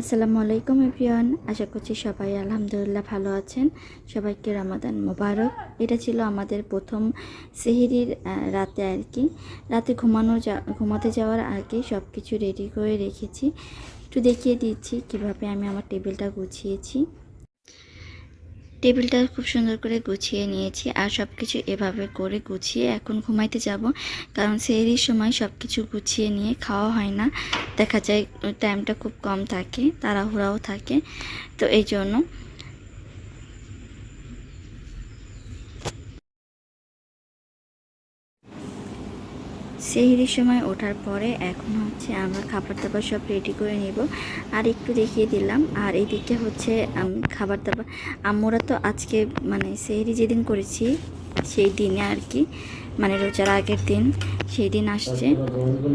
আসসালামু আলাইকুম এভরিওয়ান, আশা করছি সবাই আলহামদুলিল্লাহ ভালো আছেন। সবাইকে রামাদান মোবারক। এটা ছিল আমাদের প্রথম সেহেরির রাতে আর কি। রাতে ঘুমানো ঘুমাতে যাওয়ার আগে সব কিছু রেডি করে রেখেছি। একটু দেখিয়ে দিচ্ছি কীভাবে আমি আমার টেবিলটা গুছিয়েছি। টেবিলটা খুব সুন্দর করে গুছিয়ে নিয়েছি আর সব কিছু এভাবে করে গুছিয়ে এখন ঘুমাইতে যাব। কারণ সেই সময় সব কিছু গুছিয়ে নিয়ে খাওয়া হয় না। দেখা যায় টাইমটা খুব কম থাকে, তাড়াহুড়াও থাকে। তো এই জন্য সেহরির সময় ওঠার পরে এখন হচ্ছে আমরা খাবার দাবার সব রেডি করে নিব। আর একটু দেখিয়ে দিলাম। আর এদিকে হচ্ছে খাবার দাবার আমরা তো আজকে মানে সেহরি যেদিন করেছি, সেই দিনে আর কি মানে রোজার আগের দিন সেই দিন আসছে।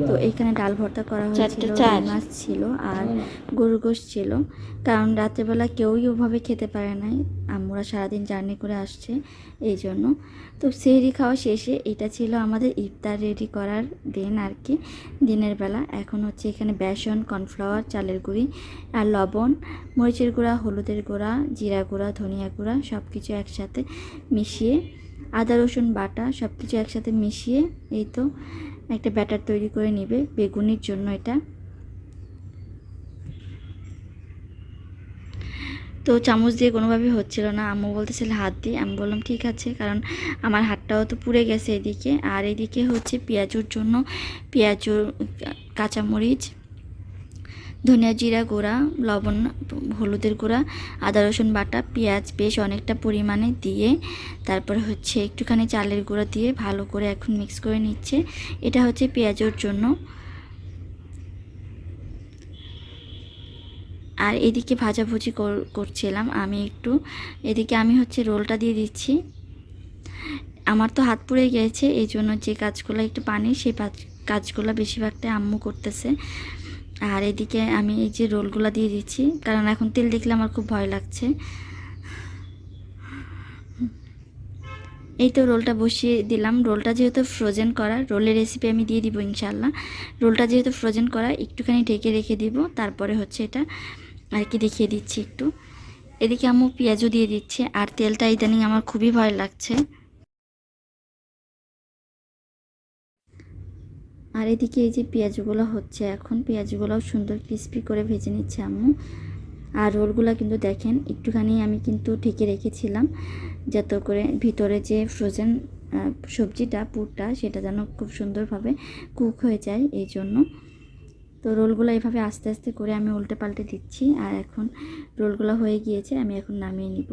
তো এখানে ডাল ভর্তা করা হয়েছিল। মাছ ছিল আর গরুর গোশ ছিল। কারণ রাতেরবেলা কেউই ওভাবে খেতে পারে নাই আম্মুরা সারাদিন জার্নি করে আসছে এই জন্য। তো সেহরি খাওয়া শেষে এটা ছিল আমাদের ইফতার রেডি করার দিন আর কি দিনের বেলা। এখন হচ্ছে এখানে বেসন কর্নফ্লাওয়ার চালের গুঁড়ি আর লবণ মরিচের গুঁড়া হলুদের গুঁড়া জিরা গুঁড়া ধনিয়া গুঁড়া সব কিছু একসাথে মিশিয়ে আদা রসুন বাটা সব কিছু একসাথে মিশিয়ে এই তো একটা ব্যাটার তৈরি করে নেবে, বেগুনির জন্য এটা। তো চামচ দিয়ে কোনোভাবে হচ্ছিল না, আম্মু বলতেছিল হাত দিয়ে, আমি বললাম, ঠিক আছে। কারণ আমার হাতটাও তো পুড়ে গেছে এদিকে। আর এদিকে হচ্ছে পেঁয়াজুর জন্য, পেঁয়াজুর কাঁচামরিচ ধনিয়া জিরা গুঁড়া, লবণ, হলুদের গুঁড়া, আদা, রসুন বাটা, পেঁয়াজ বেশ অনেকটা পরিমাণে দিয়ে তারপরে হচ্ছে একটুখানি চালের গুঁড়া দিয়ে ভালো করে এখন মিক্স করে নিচ্ছে। এটা হচ্ছে পেঁয়াজের জন্য। আর এদিকে ভাজাভুজি কর- করছিলাম আমি একটু। এদিকে আমি হচ্ছে রোলটা দিয়ে দিচ্ছি। আমার তো হাত পুড়ে গিয়েছে এই জন্য যে কাজগুলো একটু পানি সেই কাজগুলো বেশিরভাগটাই আম্মু করতেছে। আর এদিকে আমি এই যে রোলগুলো দিয়ে দিচ্ছি, কারণ এখন তেল দেখলে আমার খুব ভয় লাগছে। এই তো রোলটা বসিয়ে দিলাম। রোলটা যেহেতু ফ্রোজেন করা, রোলের রেসিপি আমি দিয়ে দিব ইনশাল্লাহ রোলটা যেহেতু ফ্রোজেন করা, একটুখানি ঢেকে রেখে দিব, তারপরে হচ্ছে এটা আর কি দেখিয়ে দিচ্ছি একটু। এদিকে আম্মু পেঁয়াজও দিয়ে দিচ্ছে, আর তেলটা ইদানিং আমার খুবই ভয় লাগছে। আর এদিকে এই যে পেঁয়াজগুলো হচ্ছে, এখন পেঁয়াজগুলোও সুন্দর ক্রিস্পি করে ভেজে নিচ্ছে আম্মু। আর রোলগুলো কিন্তু দেখেন, একটুখানি আমি কিন্তু ঢেকে রেখেছিলাম, যাতে করে ভিতরে যে ফ্রোজেন সবজিটা, পুরটা, সেটা যেন খুব সুন্দরভাবে কুক হয়ে যায় এই জন্য। তো রোলগুলো এভাবে আস্তে আস্তে করে আমি উল্টে পাল্টে দিচ্ছি, আর এখন রোলগুলো হয়ে গিয়েছে, আমি এখন নামিয়ে নিব।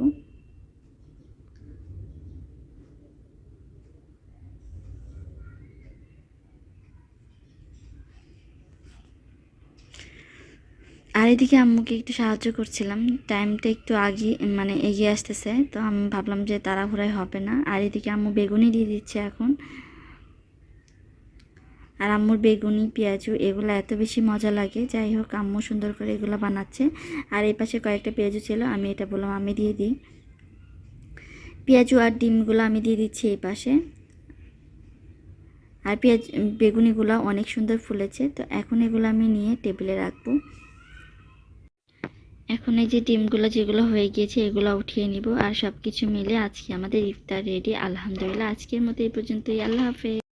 এদিকে আম্মুকে একটু সাহায্য করছিলাম। টাইমটা একটু আগে মানে এগিয়ে আসতেছে। তো আমি ভাবলাম যে তাড়াহুড়াই হবে না। আর এদিকে আম্মু বেগুনি দিয়ে দিচ্ছে এখন। আর আম্মুর বেগুনি, পেঁয়াজু, এগুলো এত বেশি মজা লাগে। যাই হোক, আম্মু সুন্দর করে এগুলো বানাচ্ছে। আর এই পাশে কয়েকটা পেঁয়াজু ছিল, আমি এটা বললাম, আমি দিয়ে দিই। পেঁয়াজু আর ডিমগুলো আমি দিয়ে দিচ্ছি এই পাশে। আর পেঁয়াজ, বেগুনিগুলো অনেক সুন্দর ফুলেছে। তো এখন এগুলো আমি নিয়ে টেবিলে রাখব। এখন এই যে ডিমগুলো যেগুলো হয়ে গিয়েছে, এগুলো উঠিয়ে নিব। আর সব কিছু মিলে আজকে আমাদের ইফতার রেডি। আলহামদুলিল্লাহ, আজকের মতো এই পর্যন্তই। আল্লাহ হাফেজ।